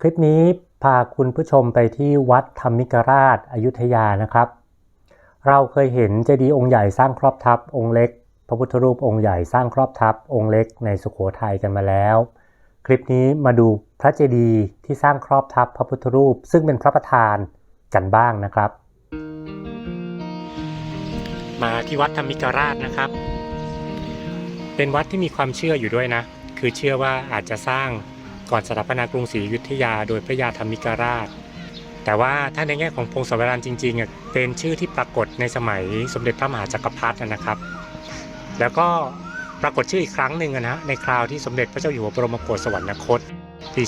คลิปนี้พาคุณผู้ชมไปที่วัดธรรมิกราชอายุธยานะครับ เราเคยเห็นเจดีย์องค์ใหญ่สร้างครอบทับองค์เล็ก พระพุทธรูปองค์ใหญ่สร้างครอบทับองค์เล็กในสุโขทัยกันมาแล้ว คลิปนี้มาดูพระเจดีย์ที่สร้างครอบทับพระพุทธรูป ซึ่งเป็นพระประธานกันบ้างนะครับ มาที่วัดธรรมิกราชนะครับ เป็นวัดที่มีความเชื่ออยู่ด้วยนะ คือเชื่อว่าอาจจะสร้าง ก่อนสถาปนากรุงศรีอยุธยา โดยพระยาธรรมิกราช แต่ว่าถ้าในแง่ของพงศาวดารจริงๆ เป็นชื่อที่ปรากฏในสมัยสมเด็จพระมหาจักรพรรดินะครับ แล้วก็ปรากฏชื่ออีกครั้งหนึ่งนะในคราวที่สมเด็จพระเจ้าอยู่หัวบรมโกศสวรรคตปี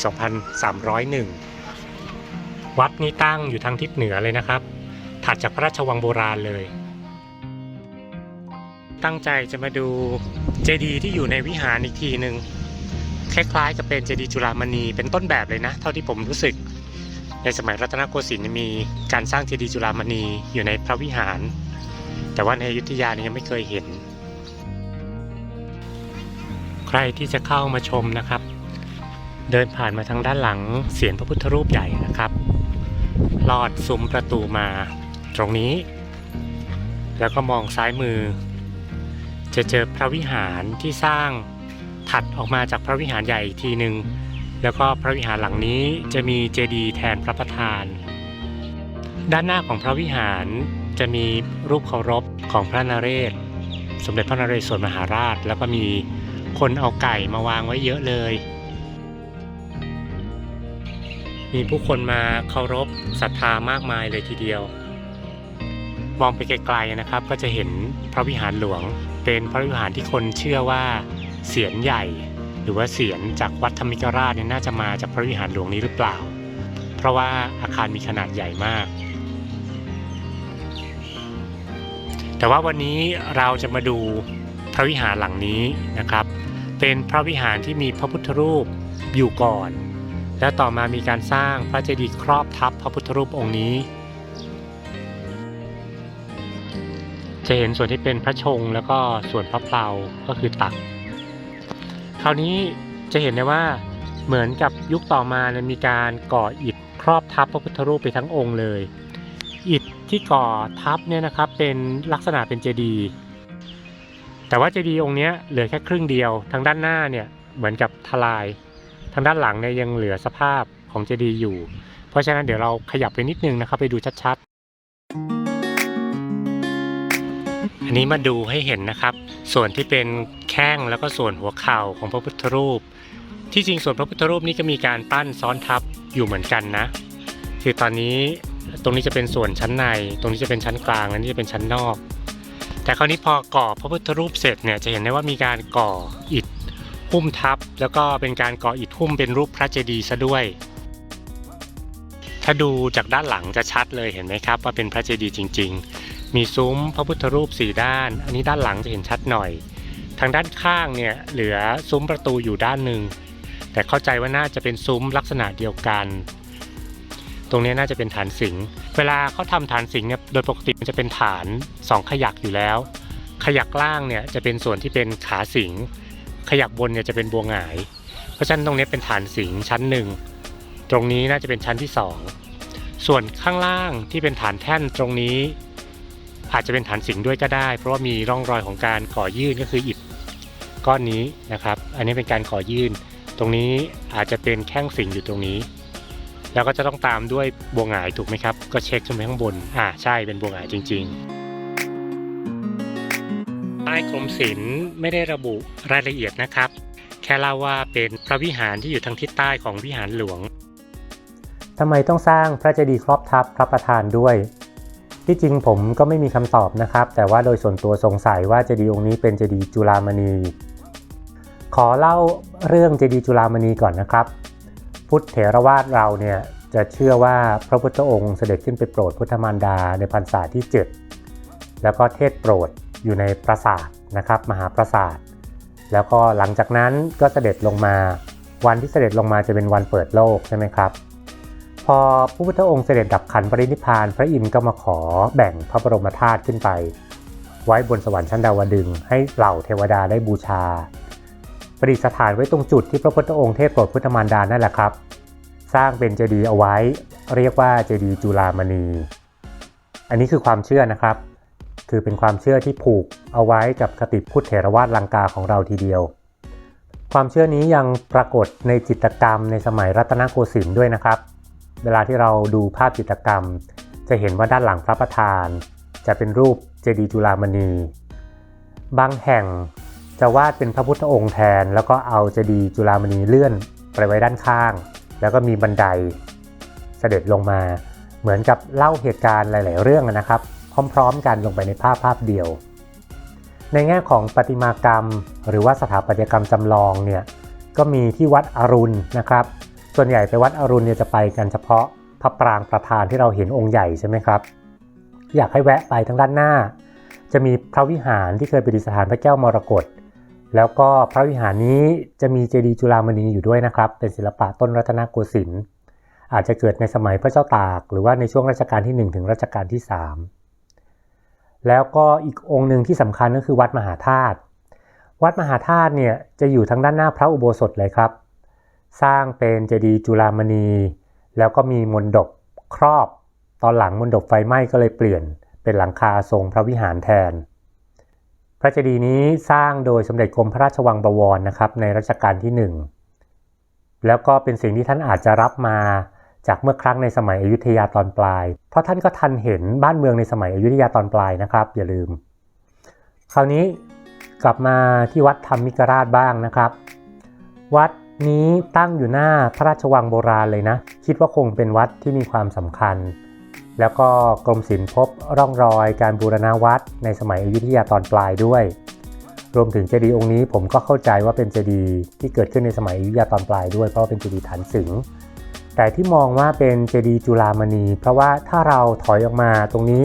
2301 วัดนี้ตั้งอยู่ทางทิศเหนือเลยนะครับ ถัดจากพระราชวังโบราณเลย ตั้งใจจะมาดูเจดีย์ที่อยู่ในวิหารอีกทีหนึ่ง คล้ายๆกับเป็นเจดีย์จุฬามณีเป็นต้นแบบเลยนะ เท่าที่ผมรู้สึก ในสมัยรัตนโกสินทร์มีการสร้างเจดีย์จุฬามณีอยู่ในพระวิหาร แต่ว่าในอยุธยานี่ยังไม่เคยเห็น ใครที่จะเข้ามาชมนะครับ เดินผ่านมาทางด้านหลังเสียนพระพุทธรูปใหญ่นะครับ ลอดซุ้มประตูมาตรงนี้ แล้วก็มองซ้ายมือ จะเจอพระวิหารที่สร้าง ถัดออกมาจากพระวิหารใหญ่อีกทีหนึ่งแล้วก็พระวิหารหลังนี้จะมีเจดีย์แทนพระประธาน ด้านหน้าของพระวิหารจะมีรูปเคารพของพระนเรศ สมเด็จพระนเรศวรมหาราช แล้วก็มีคนเอาไก่มาวางไว้เยอะเลย มีผู้คนมาเคารพศรัทธามากมายเลยทีเดียว มองไปไกลๆนะครับ ก็จะเห็นพระวิหารหลวงเป็นพระวิหารที่คนเชื่อว่า เสียนใหญ่ หรือว่าเสียนจากวัดธรรมิกราชเนี่ยน่าจะมาจากพระวิหารหลวงนี้หรือเปล่า เพราะว่าอาคารมีขนาดใหญ่มาก แต่ว่าวันนี้เราจะมาดูพระวิหารหลังนี้นะครับ เป็นพระวิหารที่มีพระพุทธรูปอยู่ก่อน แล้วต่อมามีการสร้างพระเจดีย์ครอบทับพระพุทธรูปองค์นี้จะเห็นส่วนที่เป็นพระชงแล้วก็ส่วนพระเพลาก็คือตัก คราวนี้จะเห็นได้ว่าเหมือนกับยุคต่อมาเนี่ยมีการก่ออิฐครอบทับพระพุทธรูปไปทั้งองค์เลย อิฐที่ก่อทับเนี่ยนะครับเป็นลักษณะเป็นเจดีย์แต่ว่าเจดีย์องค์นี้เหลือแค่ครึ่งเดียว ทางด้านหน้าเนี่ยเหมือนกับทลาย ทางด้านหลังเนี่ยยังเหลือสภาพของเจดีย์อยู่ เพราะฉะนั้นเดี๋ยวเราขยับไปนิดนึงนะครับไปดูชัด อันนี้มาดูให้เห็นนะครับ ส่วนที่เป็นแข้งแล้วก็ส่วนหัวเข่าของพระพุทธรูป ที่จริงส่วนพระพุทธรูปนี้ก็มีการปั้นซ้อนทับอยู่เหมือนกันนะ คือตอนนี้ตรงนี้จะเป็นส่วนชั้นใน ตรงนี้จะเป็นชั้นกลางและนี่จะเป็นชั้นนอก แต่คราวนี้พอก่อพระพุทธรูปเสร็จเนี่ยจะเห็นได้ว่ามีการก่ออิฐหุ้มทับ แล้วก็เป็นการก่ออิฐหุ้มเป็นรูปพระเจดีย์ซะด้วย ถ้าดูจากด้านหลังจะชัดเลยเห็นไหมครับ ว่าเป็นพระเจดีย์จริง ๆ มีซุ้มพระพุทธรูปสี่ด้าน อันนี้ด้านหลังจะเห็นชัดหน่อย ทางด้านข้างเนี่ยเหลือซุ้มประตูอยู่ด้านหนึ่ง แต่เข้าใจว่าน่าจะเป็นซุ้มลักษณะเดียวกัน ตรงนี้น่าจะเป็นฐานสิงห์เวลาเขาทำฐานสิงห์เนี่ยโดยปกติมันจะเป็นฐานสองขยักอยู่แล้ว ขยักล่างเนี่ยจะเป็นส่วนที่เป็นขาสิงห์ขยักบนเนี่ยจะเป็นบัวหงาย เพราะฉะนั้นตรงนี้เป็นฐานสิงห์ชั้นหนึ่ง ตรงนี้น่าจะเป็นชั้นที่สอง ส่วนข้างล่างที่เป็นฐานแท่นตรงนี้ อาจจะเป็นฐานสิงด้วยก็ได้ เพราะว่ามีร่องรอยของการก่อยื่นก็คืออิฐก้อนนี้นะครับ อันนี้เป็นการก่อยื่น ตรงนี้อาจจะเป็นแข้งสิงอยู่ตรงนี้ แล้วก็จะต้องตามด้วยบัวหงายถูกไหมครับ ก็เช็คขึ้นไปข้างบน อ่าใช่เป็นบัวหงายจริง ๆ ใต้กรมศิลป์ไม่ได้ระบุรายละเอียดนะครับ แค่เล่าว่าเป็นพระวิหารที่อยู่ทางทิศใต้ของวิหารหลวงทำไมต้องสร้างพระเจดีย์ครอบทับพระประธานด้วย ที่จริงผมก็ไม่มีคำตอบนะครับ แต่ว่าโดยส่วนตัวสงสัยว่าเจดีย์องค์นี้เป็นเจดีย์จุฬามณี ขอเล่าเรื่องเจดีย์จุฬามณีก่อนนะครับ พุทธเถรวาทเราเนี่ยจะเชื่อว่าพระพุทธองค์เสด็จขึ้นไปโปรดพุทธมารดาในพรรษาที่ 7 แล้วก็เทศโปรดอยู่ในปราสาทนะครับ มหาปราสาท แล้วก็หลังจากนั้นก็เสด็จลงมา วันที่เสด็จลงมาจะเป็นวันเปิดโลกใช่ไหมครับ พอพระพุทธองค์เสด็จดับขันปรินิพาน พระอินทร์ก็มาขอแบ่งพระบรมธาตุขึ้นไป ไว้บนสวรรค์ชั้นดาวดึงให้เหล่าเทวดาได้บูชา ประดิษฐานไว้ตรงจุดที่พระพุทธองค์เทศโปรดพุทธมารดานั่นแหละครับ สร้างเป็นเจดีย์เอาไว้ เรียกว่าเจดีย์จุฬามณี อันนี้คือความเชื่อนะครับ คือเป็นความเชื่อที่ผูกเอาไว้กับคติพุทธเถรวาทลังกาของเราทีเดียว ความเชื่อนี้ยังปรากฏในจิตรกรรมในสมัยรัตนโกสินทร์ด้วยนะครับ เวลาที่เราดูภาพจิตรกรรม จะเห็นว่าด้านหลังพระประธาน จะเป็นรูปเจดีย์จุฬามณี บางแห่งจะวาดเป็นพระพุทธองค์แทน แล้วก็เอาเจดีย์จุฬามณีเลื่อนไปไว้ด้านข้าง แล้วก็มีบันไดเสด็จลงมา เหมือนกับเล่าเหตุการณ์หลาย ๆ เรื่องนะครับ พร้อม ๆ กันลงไปในภาพภาพเดียว ในแง่ของประติมากรรม หรือว่าสถาปัตยกรรมจำลองเนี่ยก็มีที่วัดอรุณนะครับ ส่วนใหญ่ไปวัดอรุณเนี่ยจะไปกันเฉพาะพระปรางประธานที่เราเห็นองค์ใหญ่ใช่ไหมครับ อยากให้แวะไปทางด้านหน้า จะมีพระวิหารที่เคยประดิษฐานพระแก้วมรกตแล้วก็พระวิหารนี้จะมีเจดีย์จุฬามณีอยู่ด้วยนะครับ เป็นศิลปะต้นรัตนโกสินทร์อาจจะเกิดในสมัยพระเจ้าตาก หรือว่าในช่วงรัชกาลที่ 1 ถึงรัชกาลที่ 3 แล้วก็อีกองค์หนึ่งที่สำคัญก็คือวัดมหาธาตุวัดมหาธาตุเนี่ยจะอยู่ทางด้านหน้าพระอุโบสถเลยครับ สร้างเป็นเจดีย์จุฬามณี แล้วก็มีมนดบครอบ ตอนหลังมนดบไฟไหม้ก็เลยเปลี่ยนเป็นหลังคาทรงพระวิหารแทน พระเจดีย์นี้สร้างโดยสมเด็จกรมพระราชวังบวรนะครับในรัชกาลที่ 1 แล้วก็เป็นสิ่งที่ท่านอาจจะรับมาจากเมื่อครั้งในสมัยอยุธยาตอนปลาย เพราะท่านก็ทันเห็นบ้านเมืองในสมัยอยุธยาตอนปลายนะครับ อย่าลืม คราวนี้กลับมาที่วัดธรรมิกราชบ้างนะครับ วัด นี้ตั้งอยู่หน้าพระราชวังโบราณเลยนะ คิดว่าคงเป็นวัดที่มีความสำคัญ แล้วก็กรมศิลป์พบร่องรอยการบูรณาวัดในสมัยอยุธยาตอนปลายด้วย รวมถึงเจดีย์องค์นี้ผมก็เข้าใจว่าเป็นเจดีย์ที่เกิดขึ้นในสมัยอยุธยาตอนปลายด้วยเพราะเป็นเจดีย์ฐานสิงห์แต่ที่มองว่าเป็นเจดีย์จุฬามณี เพราะว่าถ้าเราถอยออกมาตรงนี้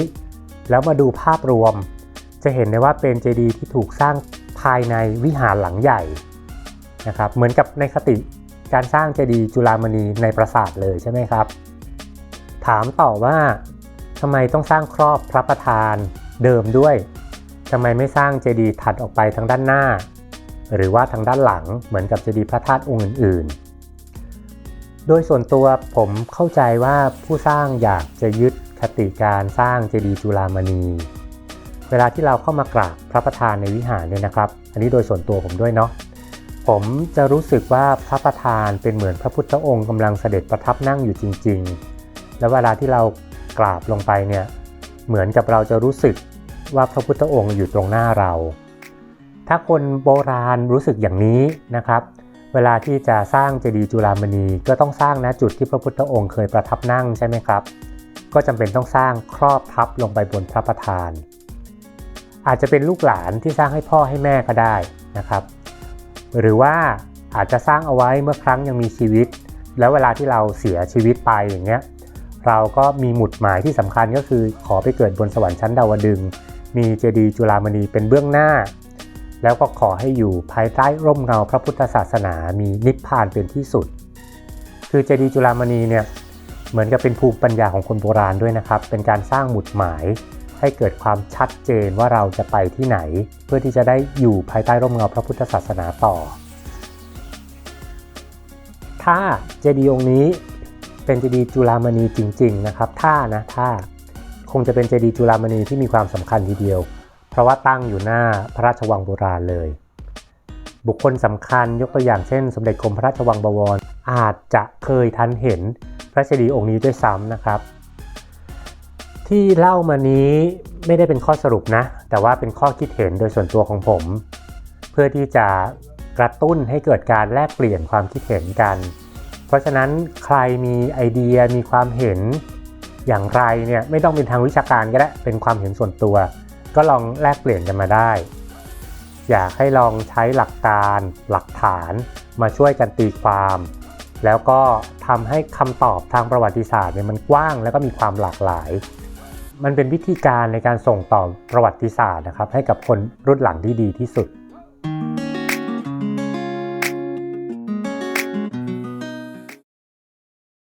แล้วมาดูภาพรวม จะเห็นได้ว่าเป็นเจดีย์ที่ถูกสร้างภายในวิหารหลังใหญ่ นะครับเหมือนกับในคติการสร้างเจดีย์จุฬามณีในปราสาทเลยใช่ไหมครับ ถามต่อว่าทำไมต้องสร้างครอบพระประธานเดิมด้วยทำไมไม่สร้างเจดีย์ถัดออกไปทางด้านหน้า หรือว่าทางด้านหลังเหมือนกับเจดีย์พระธาตุองค์อื่น ๆ โดยส่วนตัวผมเข้าใจว่าผู้สร้างอยากจะยึดคติการสร้างเจดีย์จุฬามณีเวลาที่เราเข้ามากราบพระประธานในวิหารเนี่ยนะครับ อันนี้โดยส่วนตัวผมด้วยเนาะ ผมจะรู้สึกว่าพระประธานเป็นเหมือนพระพุทธองค์กำลังเสด็จประทับนั่งอยู่จริง ๆ แล้วเวลาที่เรากราบลงไปเนี่ยเหมือนกับเราจะรู้สึกว่าพระพุทธองค์อยู่ตรงหน้าเรา ถ้าคนโบราณรู้สึกอย่างนี้นะครับ เวลาที่จะสร้างเจดีย์จุฬามณีก็ต้องสร้างณจุดที่พระพุทธองค์เคยประทับนั่งใช่ไหมครับ ก็จำเป็นต้องสร้างครอบทับลงไปบนพระประธาน อาจจะเป็นลูกหลานที่สร้างให้พ่อให้แม่ก็ได้นะครับ หรือว่าอาจจะสร้างเอาไว้เมื่อครั้งยังมีชีวิต แล้วเวลาที่เราเสียชีวิตไปอย่างเงี้ยเราก็มีหมุดหมายที่สำคัญก็คือขอไปเกิดบนสวรรค์ชั้นดาวดึง มีเจดีย์จุฬามณีเป็นเบื้องหน้า แล้วก็ขอให้อยู่ภายใต้ร่มเงาพระพุทธศาสนามีนิพพานเป็นที่สุด คือเจดีย์จุฬามณีเนี่ยเหมือนกับเป็นภูมิปัญญาของคนโบราณด้วยนะครับ เป็นการสร้างหมุดหมาย ให้เกิดความชัดเจนว่าเราจะไปที่ไหน เพื่อที่จะได้อยู่ภายใต้ร่มเงาพระพุทธศาสนาต่อ ถ้าเจดีย์องค์นี้เป็นเจดีย์จุฬามณีจริง ๆ นะครับ ถ้านะถ้าคงจะเป็นเจดีย์จุฬามณีที่มีความสำคัญทีเดียว เพราะว่าตั้งอยู่หน้าพระราชวังโบราณเลย บุคคลสำคัญยกตัวอย่างเช่น สมเด็จกรมพระราชวังบวร อาจจะเคยทันเห็นพระเจดีย์องค์นี้ด้วยซ้ำนะครับ ที่เล่ามานี้ไม่ได้เป็นข้อสรุปนะ แต่ว่าเป็นข้อคิดเห็นโดยส่วนตัวของผม เพื่อที่จะกระตุ้นให้เกิดการแลกเปลี่ยนความคิดเห็นกัน เพราะฉะนั้นใครมีไอเดียมีความเห็นอย่างไรเนี่ยไม่ต้องเป็นทางวิชาการก็ได้เป็นความเห็นส่วนตัว ก็ลองแลกเปลี่ยนกันมาได้ อยากให้ลองใช้หลักการหลักฐานมาช่วยกันตีความ แล้วก็ทำให้คำตอบทางประวัติศาสตร์เนี่ยมันกว้างแล้วก็มีความหลากหลาย มันเป็นวิธีการในการส่งต่อประวัติศาสตร์นะครับ ให้กับคนรุ่นหลังที่ดีที่สุด